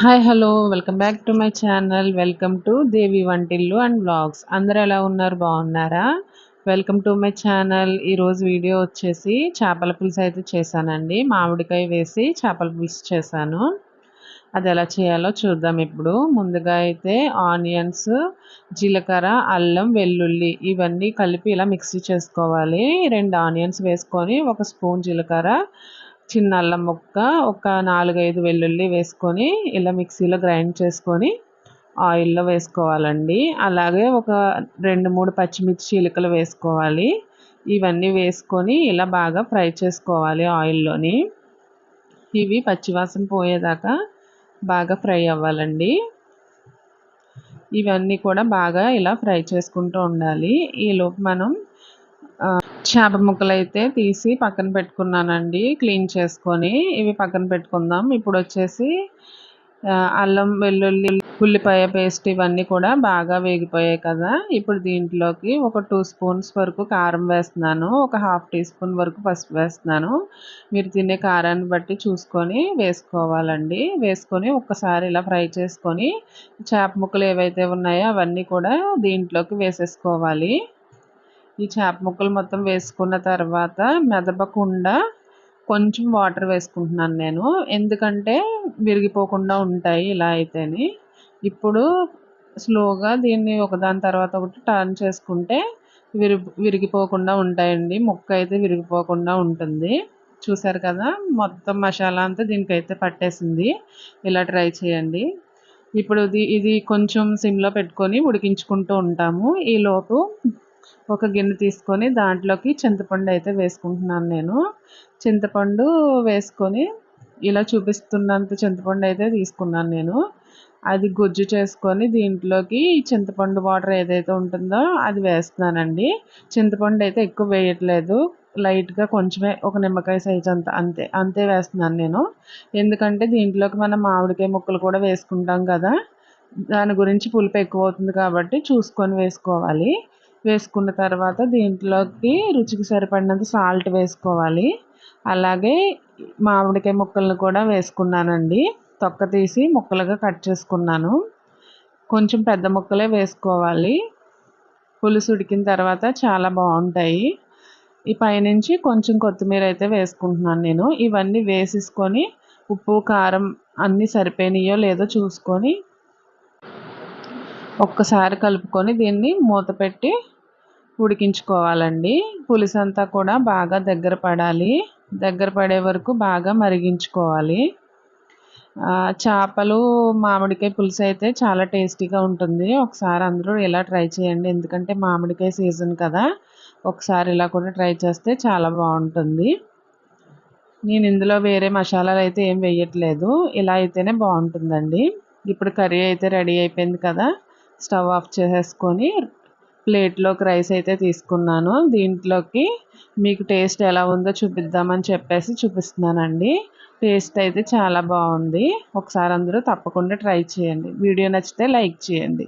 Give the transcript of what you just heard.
Hi hello. Welcome back to my channel. Welcome to Devi వంటిల్లు and blogs అందరు ఎలా ఉన్నారు? బాగున్నారా? Welcome to my channel. ఈరోజు వీడియో వచ్చేసి చేపల పులుసు అయితే చేశానండి. మామిడికాయ వేసి చేపల పులుసు చేశాను. అది ఎలా చేయాలో చూద్దాం ఇప్పుడు. ముందుగా అయితే ఆనియన్స్ జీలకర్ర అల్లం వెల్లుల్లి ఇవన్నీ కలిపి ఇలా మిక్సీ చేసుకోవాలి. రెండు ఆనియన్స్ వేసుకొని ఒక స్పూన్ జీలకర్ర చిన్న అల్లం ముక్క ఒక నాలుగైదు వెల్లుల్లి వేసుకొని ఇలా మిక్సీలో గ్రైండ్ చేసుకొని ఆయిల్లో వేసుకోవాలండి. అలాగే ఒక రెండు మూడు పచ్చిమిర్చి చీలికలు వేసుకోవాలి. ఇవన్నీ వేసుకొని ఇలా బాగా ఫ్రై చేసుకోవాలి ఆయిల్లోని. ఇవి పచ్చివాసన పోయేదాకా బాగా ఫ్రై అవ్వాలండి. ఇవన్నీ కూడా బాగా ఇలా ఫ్రై చేసుకుంటూ ఉండాలి. ఈలోపు మనం చేప ముక్కలు అయితే తీసి పక్కన పెట్టుకున్నానండి క్లీన్ చేసుకొని. ఇవి పక్కన పెట్టుకుందాం. ఇప్పుడు వచ్చేసి అల్లం వెల్లుల్లి ఉల్లిపాయ పేస్ట్ ఇవన్నీ కూడా బాగా వేగిపోయాయి కదా. ఇప్పుడు దీంట్లోకి ఒక టూ స్పూన్స్ వరకు కారం వేస్తున్నాను. ఒక హాఫ్ టీ స్పూన్ వరకు పసుపు వేస్తున్నాను. మీరు తినే కారాన్ని బట్టి చూసుకొని వేసుకోవాలండి. వేసుకొని ఒక్కసారి ఇలా ఫ్రై చేసుకొని చేప ముక్కలు ఏవైతే ఉన్నాయో అవన్నీ కూడా దీంట్లోకి వేసేసుకోవాలి. ఈ చేప ముక్కలు మొత్తం వేసుకున్న తర్వాత మెదపకుండా కొంచెం వాటర్ వేసుకుంటున్నాను నేను. ఎందుకంటే విరిగిపోకుండా ఉంటాయి ఇలా అయితేని. ఇప్పుడు స్లోగా దీన్ని ఒకదాని తర్వాత ఒకటి టర్న్ చేసుకుంటే విరి విరిగిపోకుండా ఉంటాయండి. ముక్క అయితే విరిగిపోకుండా ఉంటుంది. చూసారు కదా? మొత్తం మసాలా అంతా దీనికైతే పట్టేసింది. ఇలా ట్రై చేయండి. ఇప్పుడు ఇది ఇది కొంచెం సిమ్లో పెట్టుకొని ఉడికించుకుంటూ ఉంటాము. ఈలోపు ఒక గిన్నె తీసుకొని దాంట్లోకి చింతపండు అయితే వేసుకుంటున్నాను నేను. చింతపండు వేసుకొని ఇలా చూపిస్తున్నంత చింతపండు అయితే తీసుకున్నాను నేను. అది గుజ్జు చేసుకొని దీంట్లోకి చింతపండు వాటర్ ఏదైతే ఉంటుందో అది వేస్తున్నానండి. చింతపండు అయితే ఎక్కువ వేయట్లేదు. లైట్గా కొంచెమే ఒక నిమ్మకాయ సైజ్ అంత అంతే అంతే వేస్తున్నాను నేను. ఎందుకంటే దీంట్లోకి మనం మామిడికాయ ముక్కలు కూడా వేసుకుంటాం కదా. దాని గురించి పులుపు ఎక్కువ అవుతుంది కాబట్టి చూసుకొని వేసుకోవాలి. వేసుకున్న తర్వాత దీంట్లోకి రుచికి సరిపడినంత సాల్ట్ వేసుకోవాలి. అలాగే మామిడికాయ ముక్కలను కూడా వేసుకున్నానండి. తొక్క తీసి ముక్కలుగా కట్ చేసుకున్నాను. కొంచెం పెద్ద ముక్కలే వేసుకోవాలి. పులుసు ఉడికిన తర్వాత చాలా బాగుంటాయి. ఈ పైనుంచి కొంచెం కొత్తిమీర అయితే వేసుకుంటున్నాను నేను. ఇవన్నీ వేసేసుకొని ఉప్పు కారం అన్నీ సరిపోయినాయో లేదో చూసుకొని ఒక్కసారి కలుపుకొని దీన్ని మూత పెట్టి ఉడికించుకోవాలండి. పులుసు కూడా బాగా దగ్గర పడాలి. దగ్గర పడే వరకు బాగా మరిగించుకోవాలి. చేపలు మామిడికాయ పులుసు అయితే చాలా టేస్టీగా ఉంటుంది. ఒకసారి అందరూ ఇలా ట్రై చేయండి. ఎందుకంటే మామిడికాయ సీజన్ కదా. ఒకసారి ఇలా కూడా ట్రై చేస్తే చాలా బాగుంటుంది. నేను ఇందులో వేరే మసాలాలు అయితే ఏం వేయట్లేదు. ఇలా అయితేనే బాగుంటుందండి. ఇప్పుడు కర్రీ అయితే రెడీ అయిపోయింది కదా. స్టవ్ ఆఫ్ చేసేసుకొని ప్లేట్లోకి రైస్ అయితే తీసుకున్నాను. దీంట్లోకి మీకు టేస్ట్ ఎలా ఉందో చూపిద్దామని చెప్పేసి చూపిస్తున్నానండి. టేస్ట్ అయితే చాలా బాగుంది. ఒకసారి అందరూ తప్పకుండా ట్రై చేయండి. వీడియో నచ్చితే లైక్ చేయండి.